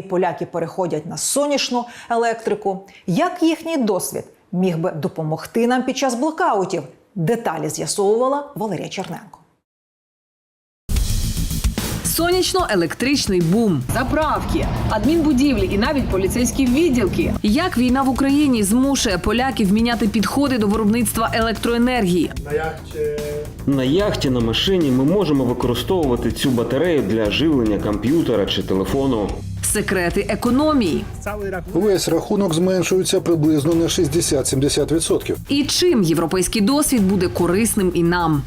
І поляки переходять на сонячну електрику. Як їхній досвід міг би допомогти нам під час блокаутів? Деталі з'ясовувала Валерія Черненко. Сонячно-електричний бум, заправки, адмінбудівлі і навіть поліцейські відділки. Як війна в Україні змушує поляків міняти підходи до виробництва електроенергії? На яхті на машині ми можемо використовувати цю батарею для живлення комп'ютера чи телефону. Секрети економії. Весь рахунок зменшується приблизно на 60-70%. І чим європейський досвід буде корисним і нам?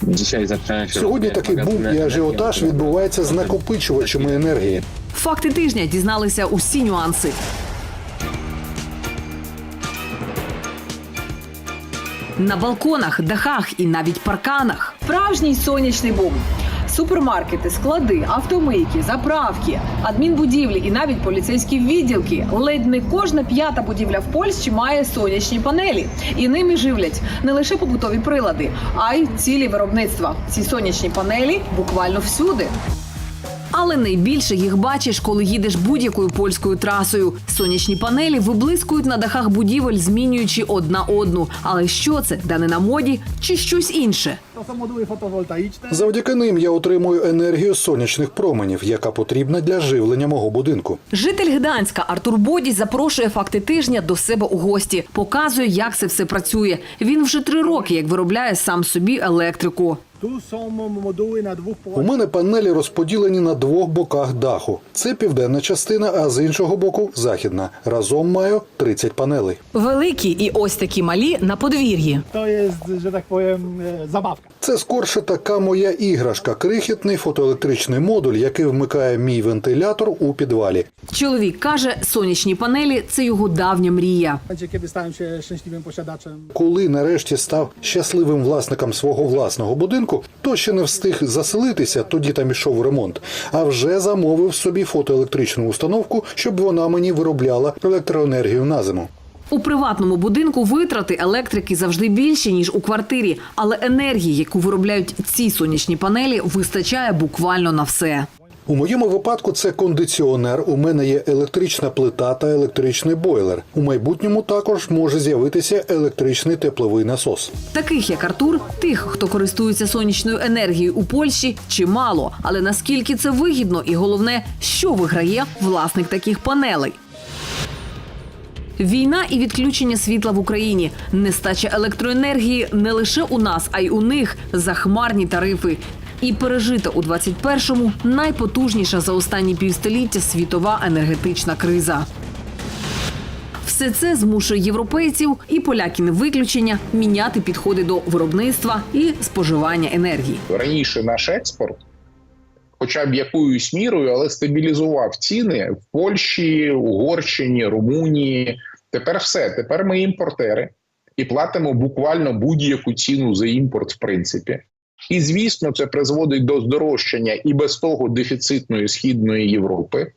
Сьогодні такий бум і ажіотаж відбувається з накопичувачами енергії. Факти тижня дізналися усі нюанси. На балконах, дахах і навіть парканах. Справжній сонячний бум. Супермаркети, склади, автомийки, заправки, адмінбудівлі і навіть поліцейські відділки. Ледь не кожна п'ята будівля в Польщі має сонячні панелі, і ними живлять не лише побутові прилади, а й цілі виробництва. Ці сонячні панелі буквально всюди. Але найбільше їх бачиш, коли їдеш будь-якою польською трасою. Сонячні панелі виблискують на дахах будівель, змінюючи одна одну. Але що це? Да не на моді чи щось інше? Завдяки ним я отримую енергію сонячних променів, яка потрібна для живлення мого будинку. Житель Гданська Артур Бодій запрошує факти тижня до себе у гості. Показує, як це все працює. Він вже три роки як виробляє сам собі електрику. У мене панелі розподілені на двох боках даху. Це південна частина, а з іншого боку західна. Разом маю 30 панелей. Великі і ось такі малі на подвір'ї. То є, powiem, e, zabawka. Це скорше така моя іграшка, крихітний фотоелектричний модуль, який вмикає мій вентилятор у підвалі. Чоловік каже, сонячні панелі це його давня мрія. Коли нарешті став щасливим власником свого власного будинку, то ще не встиг заселитися, тоді там ішов ремонт, а вже замовив собі фотоелектричну установку, щоб вона мені виробляла електроенергію на зиму. У приватному будинку витрати електрики завжди більші ніж у квартирі, але енергії, яку виробляють ці сонячні панелі, вистачає буквально на все. У моєму випадку це кондиціонер. У мене є електрична плита та електричний бойлер. У майбутньому також може з'явитися електричний тепловий насос. Таких як Артур, тих, хто користується сонячною енергією у Польщі, чимало. Але наскільки це вигідно, і головне, що виграє власник таких панелей. Війна і відключення світла в Україні, нестача електроенергії не лише у нас, а й у них захмарні тарифи. І пережита у 21-му найпотужніша за останні півстоліття світова енергетична криза. Все це змушує європейців і поляки не виключення міняти підходи до виробництва і споживання енергії. раніше наш експорт, хоча б якоюсь мірою, але стабілізував ціни в Польщі, Угорщині, Румунії. Тепер все. Тепер ми імпортери і платимо буквально будь-яку ціну за імпорт, в принципі. І звісно, це призводить до здорожчання і без того дефіцитної східної Європи.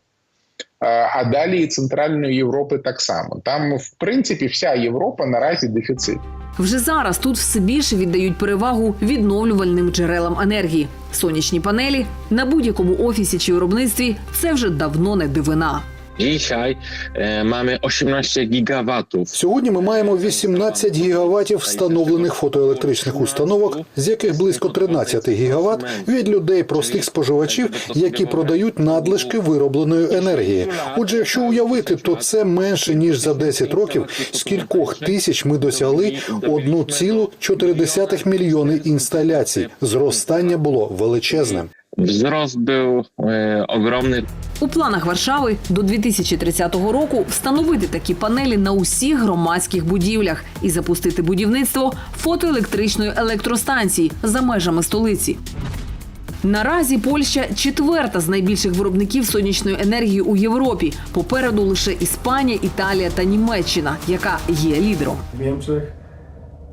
А а далі і Центральної Європи так само. Там, в принципі, вся Європа наразі дефіцит. Вже зараз тут все більше віддають перевагу відновлювальним джерелам енергії. Сонячні панелі на будь-якому офісі чи виробництві це вже давно не дивина. Dzisiaj e, mamy 18 gigawatów. Сьогодні ми маємо 18 гігаватів встановлених фотоелектричних установок, з яких близько 13 гігават від людей простих споживачів, які продають надлишки виробленої енергії. Отже, якщо уявити, то це менше ніж за 10 років, з кількох тисяч ми досягли 1,4 мільйони інсталяцій. Зростання було величезним. Wzrost był e, ogromny. У планах Варшави до 2030 року встановити такі панелі на усіх громадських будівлях і запустити будівництво фотоелектричної електростанції за межами столиці. Наразі Польща четверта з найбільших виробників сонячної енергії у Європі. Попереду лише Іспанія, Італія та Німеччина, яка є лідером. Niemczech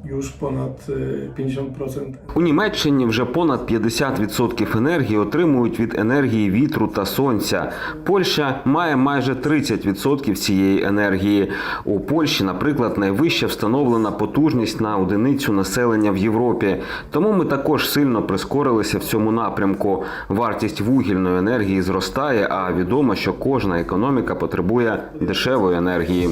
już ponad e, 50% У Німеччині вже понад 50% енергії отримують від енергії вітру та сонця. Польща має майже 30% цієї енергії. У Польщі, наприклад, найвища встановлена потужність на одиницю населення в Європі. Тому ми також сильно прискорилися в цьому напрямку. Вартість вугільної енергії зростає, а відомо, що кожна економіка потребує дешевої енергії.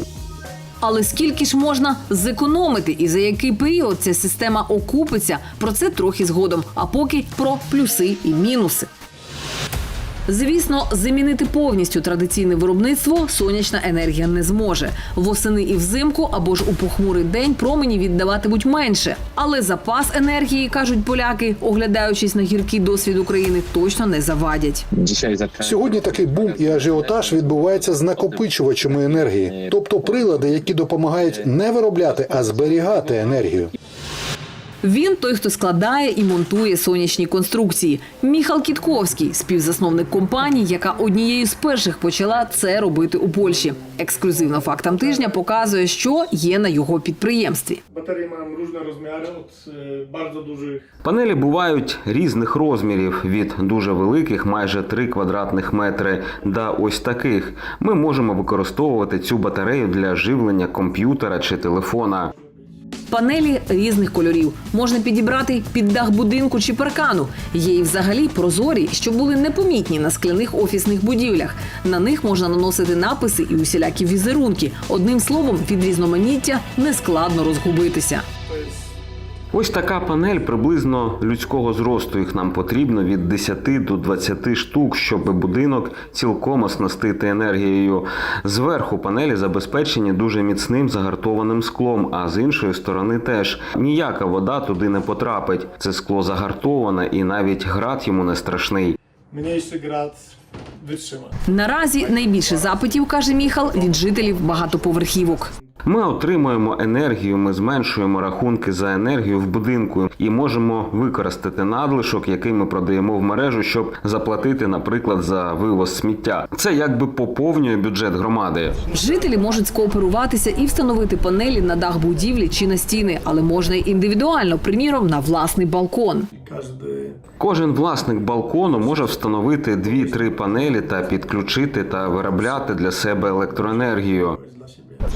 Але скільки ж можна зекономити і за який період ця система окупиться? Про це трохи згодом. А поки про плюси і мінуси. Звісно, замінити повністю традиційне виробництво сонячна енергія не зможе. Восени і взимку або ж у похмурий день промені віддаватимуть менше. Але запас енергії, кажуть поляки, оглядаючись на гіркий досвід України, точно не завадять. Сьогодні такий бум і ажіотаж відбувається з накопичувачами енергії, тобто прилади, які допомагають не виробляти, а зберігати енергію. Він той, хто складає і монтує сонячні конструкції. Міхал Кітковський, співзасновник компанії, яка однією з перших почала це робити у Польщі. Ексклюзивно фактам тижня показує, що є на його підприємстві. Baterie mają różne rozmiary, od e, bardzo Панелі бувають різних розмірів від дуже великих, майже 3 квадратних метри, до ось таких. Ми можемо використовувати цю батарею для живлення комп'ютера чи телефона. Панелі різних кольорів можна підібрати під дах будинку чи паркану. Є і взагалі прозорі, що були непомітні на скляних офісних будівлях. На них можна наносити написи і усілякі візерунки. Одним словом, від різноманіття нескладно розгубитися. Ось така панель приблизно людського зросту. Їх нам потрібно від 10 до 20 штук, щоб будинок цілком оснастити енергією. Зверху панелі забезпечені дуже міцним загартованим склом, а з іншої сторони теж ніяка вода туди не потрапить. Це скло загартоване і навіть град йому не страшний. mniejszy grad wytrzyma. Наразі найбільше запитів, каже Міхал, від жителів багатоповерхівок. Ми отримуємо енергію, ми зменшуємо рахунки за енергію в будинку і можемо використати надлишок, який ми продаємо в мережу, щоб заплатити, наприклад, за вивоз сміття. Це якби поповнює бюджет громади. Жителі можуть скооперуватися і встановити панелі на дах будівлі чи на стіни, але можна й індивідуально, приміром, на власний балкон. Кожен власник балкону може встановити 2-3 панелі та підключити та виробляти для себе електроенергію.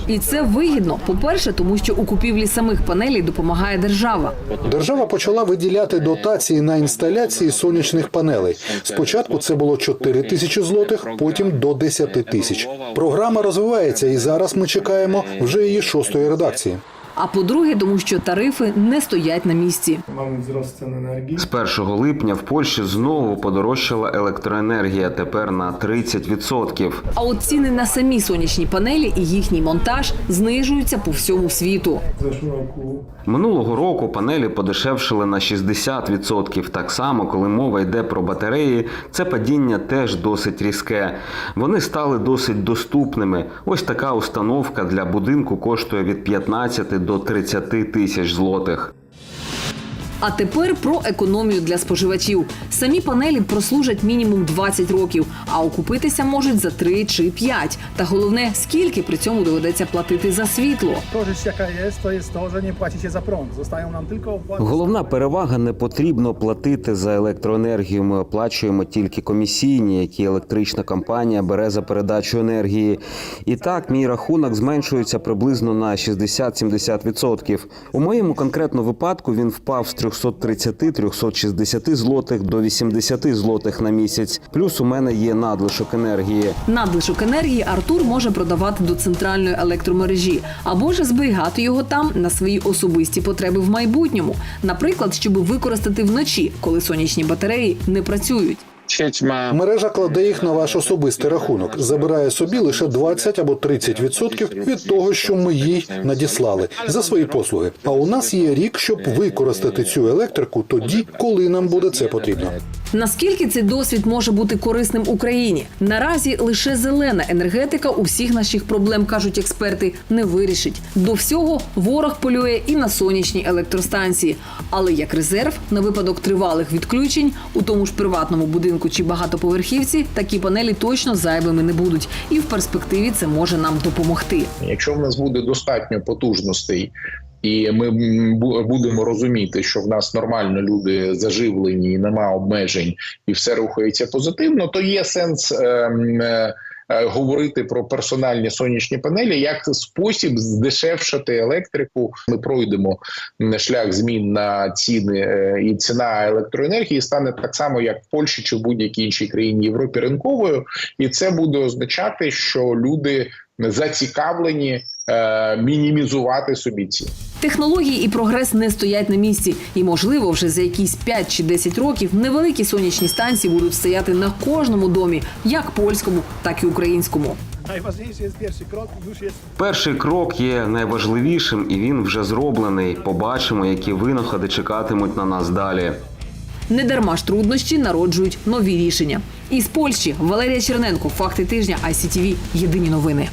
І це вигідно. По-перше, тому що у купівлі самих панелей допомагає держава. Держава почала виділяти дотації на інсталяції сонячних панелей. Спочатку це було 4 тисячі злотих, потім до 10 тисяч. Програма розвивається, і зараз ми чекаємо вже її шостої редакції. А по-друге, тому що тарифи не стоять на місці. З 1 липня в Польщі знову подорожчала електроенергія тепер на 30%. А от ціни на самі сонячні панелі і їхній монтаж знижуються по всьому світу. Минулого року панелі подешевшили на 60%. Так само, коли мова йде про батареї, це падіння теж досить різке. Вони стали досить доступними. Ось така установка для будинку коштує від 15 до 30 тисяч злотих. А тепер про економію для споживачів. Самі панелі прослужать мінімум 20 років, а окупитися можуть за 3 чи 5. Та головне, скільки при цьому доведеться платити за світло. Jaka jest, to jest to, że nie płaci się za prąd. Zostają nam tylko. Головна перевага не потрібно платити за електроенергію. Ми оплачуємо тільки комісійні, які електрична компанія бере за передачу енергії. І так, мій рахунок зменшується приблизно на 60-70%. У моєму конкретно випадку він впав з 330-360 злотих до 80 злотих на місяць. Плюс у мене є надлишок енергії. Надлишок енергії Артур може продавати до центральної електромережі або ж зберігати його там на свої особисті потреби в майбутньому, наприклад, щоб використати вночі, коли сонячні батареї не працюють. Мережа кладе їх на ваш особистий рахунок, забирає собі лише 20 або 30 відсотків від того, що ми їй надіслали за свої послуги. А у нас є рік, щоб використати цю електрику тоді, коли нам буде це потрібно. Наскільки цей досвід може бути корисним Україні? Наразі лише зелена енергетика усіх наших проблем, кажуть експерти, не вирішить. До всього ворог полює і на сонячні електростанції. Але як резерв на випадок тривалих відключень у тому ж приватному будинку чи багатоповерхівці такі панелі точно зайвими не будуть, і в перспективі це може нам допомогти. Якщо в нас буде достатньо потужностей і ми будемо розуміти, що в нас нормально люди заживлені, нема обмежень, і все рухається позитивно, то є сенс. ем, е, е, Говорити про персональні сонячні панелі як спосіб здешевшати електрику. Ми пройдемо шлях змін на ціни е, і ціна електроенергії стане так само, як в Польщі чи в будь-якій іншій країні Європі ринковою, і це буде означати, що люди зацікавлені е, мінімізувати собі ціни. Технології і прогрес не стоять на місці, і можливо, вже за якісь 5 чи 10 років невеликі сонячні станції будуть стояти на кожному домі, як польському, так і українському. Перший крок є найважливішим, і він вже зроблений. Побачимо, які винаходи чекатимуть на нас далі. Недарма ж труднощі народжують нові рішення. Із Польщі Валерія Черненко, факти тижня ICTV. Єдині новини.